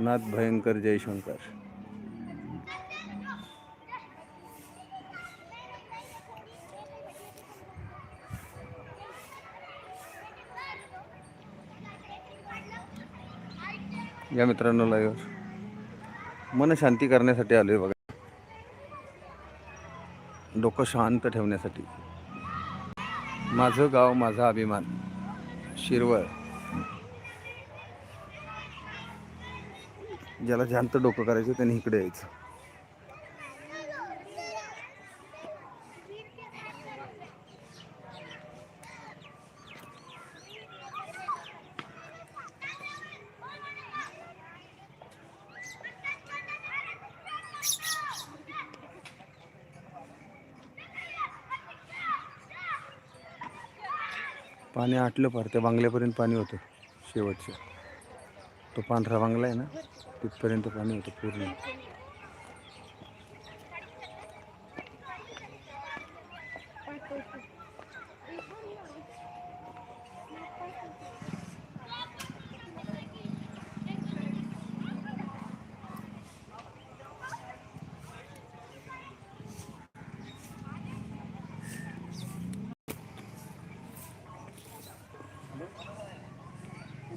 नाथ भयंकर जयशंकर. या मित्रांनो लाईव्ह मन शांती करण्यासाठी आलोय बघा. डोकं शांत ठेवण्यासाठी. माझं गाव माझा अभिमान. शिरवळ. ज्याला शांत डोकं करायचं त्यांनी इकडे यायचं. पाणी आटलं पार त्या बांगल्यापर्यंत पाणी होतं शेवटचं. तो पांढरा बांगला आहे ना तिथपर्यंत पाणी होतं पूर्ण.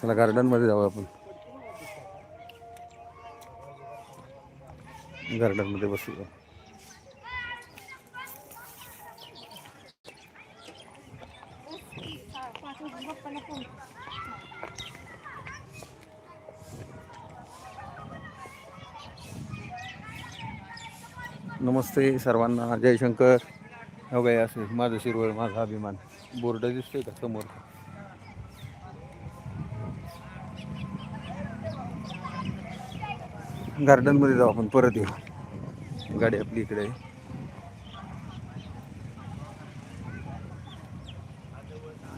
चला गार्डनमध्ये जाऊ आपण. गार्डनमध्ये बसूया. नमस्ते सर्वांना. जयशंकर. हो काय असे माझं शिरवळ माझा अभिमान. बोर्ड दिसतोय का समोर? गार्डनमध्ये जाऊ आपण परत येऊ. गाडी आपली इकडे आहे.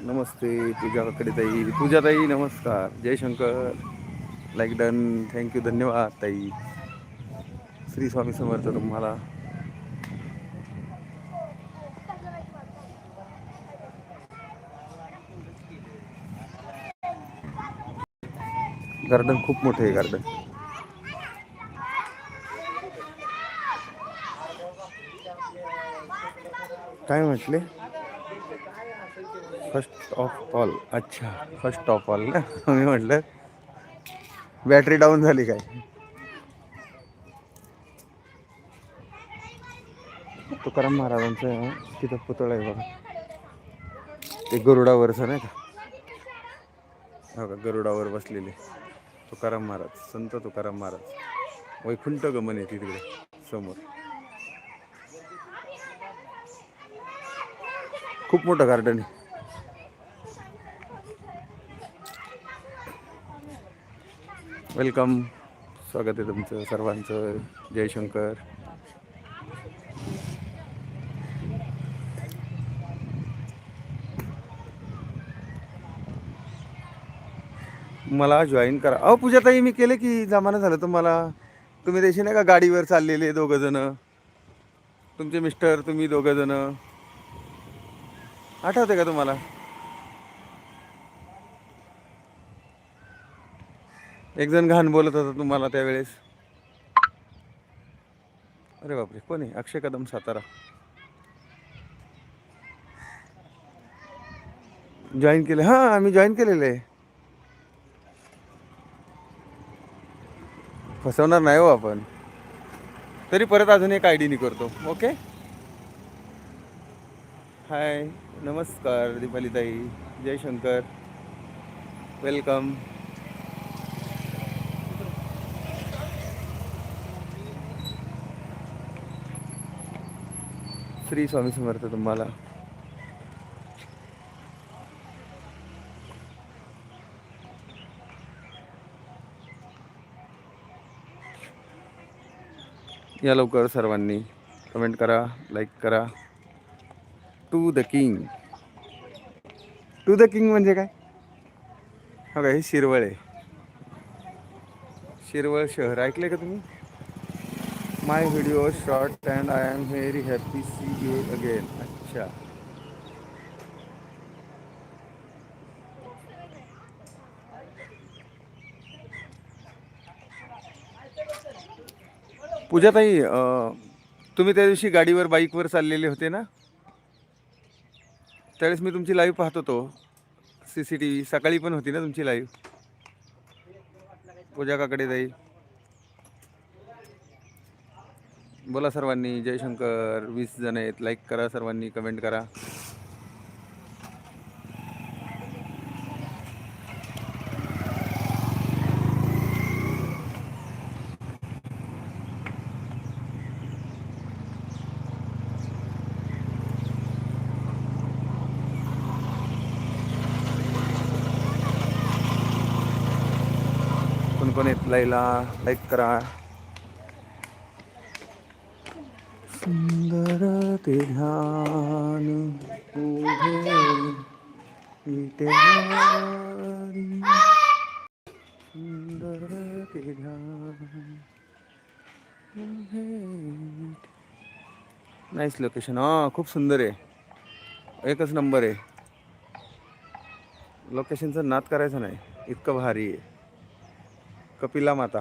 नमस्ते पूजाकडे ताई. पूजा ताई नमस्कार. जयशंकर लाईक डन थँक्यू धन्यवाद ताई. श्री स्वामी समर्थ तुम्हाला. गार्डन खूप मोठं आहे गार्डन. काय म्हटले? फर्स्ट ऑफ ऑल अच्छा फर्स्ट ऑफ ऑल ना? मी म्हटलं बॅटरी डाऊन झाली काय? तुकाराम महाराजांचं आहे तिथं पुतळा आहे बघा. ते गरुडावरचं नाही का? हो का गरुडावर बसलेले. तुकाराम महाराज संत तुकाराम महाराज. वैकुंठ गमन आहे तिकडे समोर. खूप मोठं गार्डन आहे. वेलकम स्वागत आहे तुमचं सर्वांचं. जयशंकर. मला जॉईन करा. अहो पूजाताई मी केले की जमाना झालं तुम्हाला. तुम्ही देशी नाही का गाडीवर चाललेले दोघं जण? तुमचे मिस्टर तुम्ही दोघं जण? आठवते का तुम्हाला? एक जण घाण बोलत होता तुम्हाला त्यावेळेस. अरे बापरे कोण आहे? अक्षय कदम सातारा. जॉईन केले. हां आम्ही जॉईन केलेलं. आहे फसवणार नाही हो आपण. तरी परत अजून एक आय डीनी करतो. ओके हाय नमस्कार दीपालीताई जयशंकर वेलकम श्री स्वामी समर्थ तुम्हाला. या लवकर सर्वांनी कमेंट करा लाईक करा. To the king to the king म्हणजे काय? हो का हे शिरवळ आहे. शिरवळ शहर. ऐकले का तुम्ही? My video short and I am very happy see you again अच्छा. पूजाताई तुम्ही त्या दिवशी गाडीवर बाईकवर चाललेले होते ना? त्यावेळेस मी तुमची लाईव्ह पाहत होतो. सी सी टी व्ही सकाळी पण होती ना तुमची लाईव्ह पूजा काकडे जाई बोला सर्वांनी जयशंकर वीस जण आहेत. लाईक करा सर्वांनी कमेंट करा. कोण कोण येत लाईला लाईक करा. सुंदर ते ध्यान उभे सुंदर ते ध्यान नाईस लोकेशन हां खूप सुंदर आहे. एकच नंबर आहे. लोकेशनचं नाद करायचं नाही. इतकं भारी आहे. कपिला माता.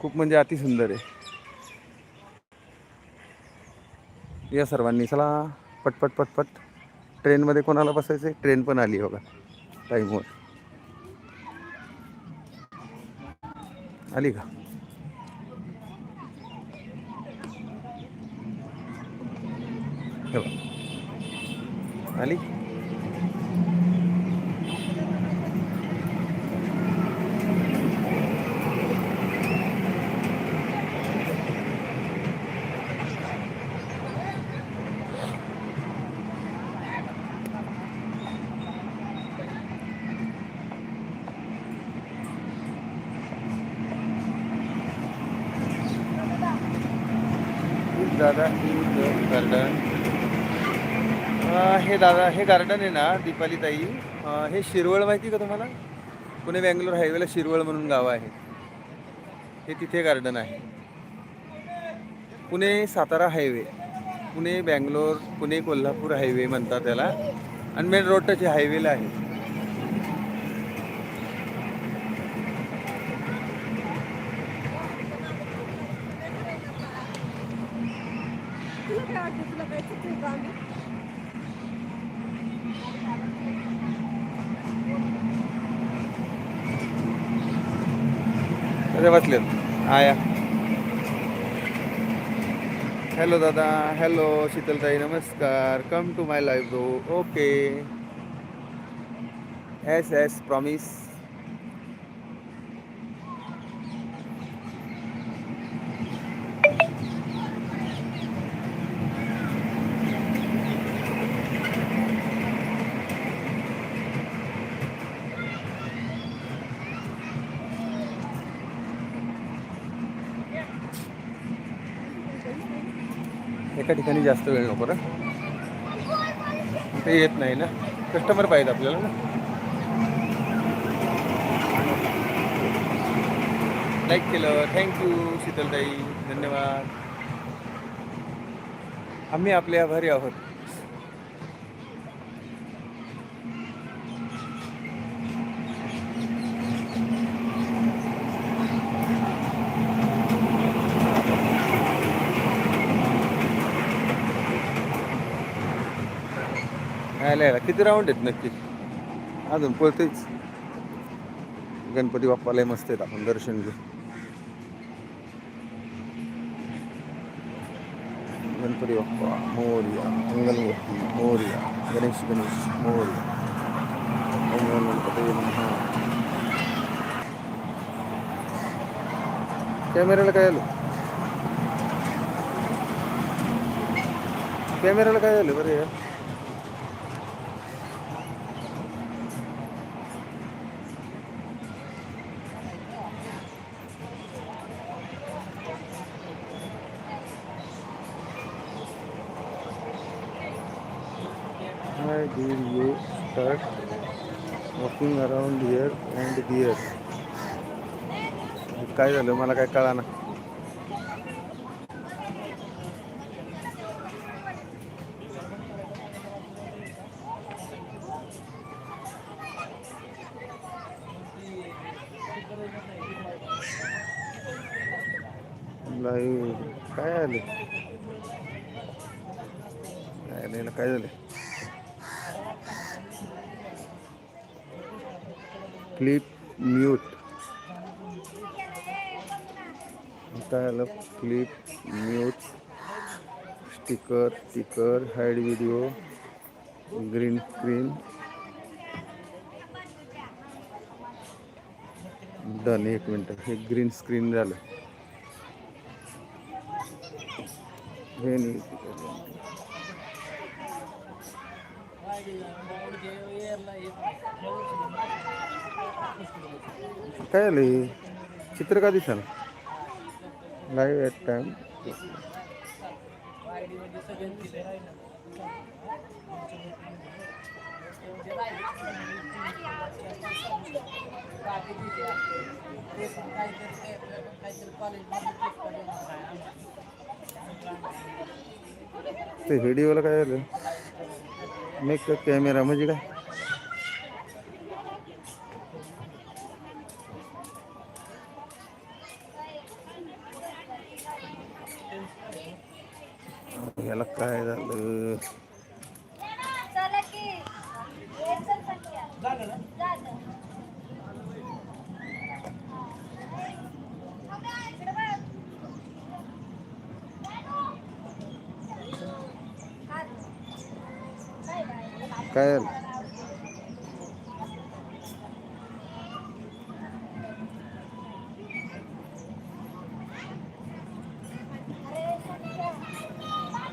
खूप म्हणजे अतिसुंदर आहे. या सर्वांनी चला पटपट पटपट. ट्रेनमध्ये कोणाला बसायचं ट्रेन पण आली बघा. टाईमवर आली का? हे बघा. आली दादा गार्डन हे दादा हे गार्डन आहे ना दीपाली ताई हे शिरवळ माहिती का तुम्हाला? पुणे बँगलोर हायवेला शिरवळ म्हणून गाव आहे. हे तिथे गार्डन आहे. पुणे सातारा हायवे पुणे बँगलोर पुणे कोल्हापूर हायवे म्हणतात त्याला. आणि मेन रोड हायवेला आहे तुला काय वाटतं तुला काय चुकलं का आम्ही अरे बसलेत. आया हॅलो दादा. हॅलो शीतलताई नमस्कार. Come to my life though okay yes yes promise एका ठिकाणी जास्त वेळ नको ना ते येत नाही ना. कस्टमर पाहिजे आपल्याला ना. लाईक केलं. थँक्यू शीतलताई. धन्यवाद. आम्ही आपले आभारी आहोत. यायला यायला किती राऊंड आहेत नक्की? अजून पळतेच गणपती बाप्पालाही मस्त आहेत आपण दर्शन घेऊ गणपती बाप्पा मोर्या मंगलमूर्ती मोर्या गणेश गणेश मोर्या. कॅमेऱ्याला काय आलं? कॅमेऱ्याला काय आलं? बरं यार you walking around here and there काय झालं? मला काय कळा ना लाईव्ह काय आले काय नाही ना, काय झालं क्लिप म्यूट. काय आलं clip mute. Sticker sticker hide video green screen. Done एक मिनटं. हे ग्रीन स्क्रीन झालं. हे नाही काय आलं हे? चित्र का दिसा लाईव्ह ॲट टाइम ते व्हिडिओला काय आलं? मेक कॅमेरा म्हणजे काय याला काय झालं चला की ये चल पटकन. जा, जा. इकडे बघ. हात. Bye, bye. काय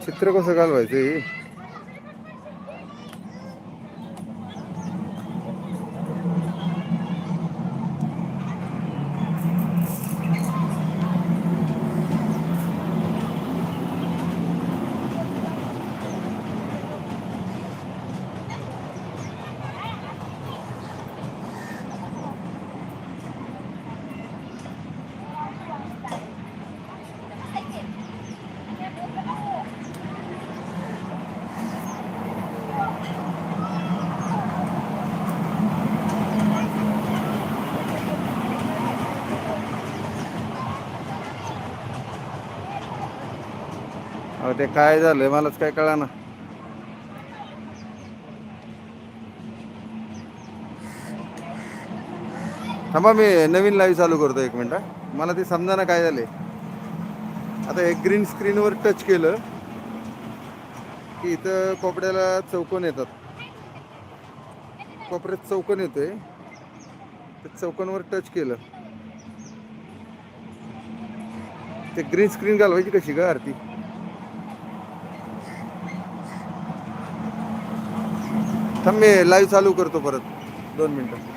चित्र कसं घालवायचं अहो ते काय झालंय मलाच काय कळा ना थांबा मी नवीन लाईव्ह चालू करतो एक मिनिट मला ते समजा ना काय झाले आता एक ग्रीन स्क्रीनवर टच केलं की इथं कोपड्याला चौकोन येतात. कोपऱ्यात चौकोन येतोय. त्या चौकोनवर टच केलं. ते ग्रीन स्क्रीन घालवायची कशी का आरती? थांब मी लाईव्ह चालू करतो परत. दोन मिनटं.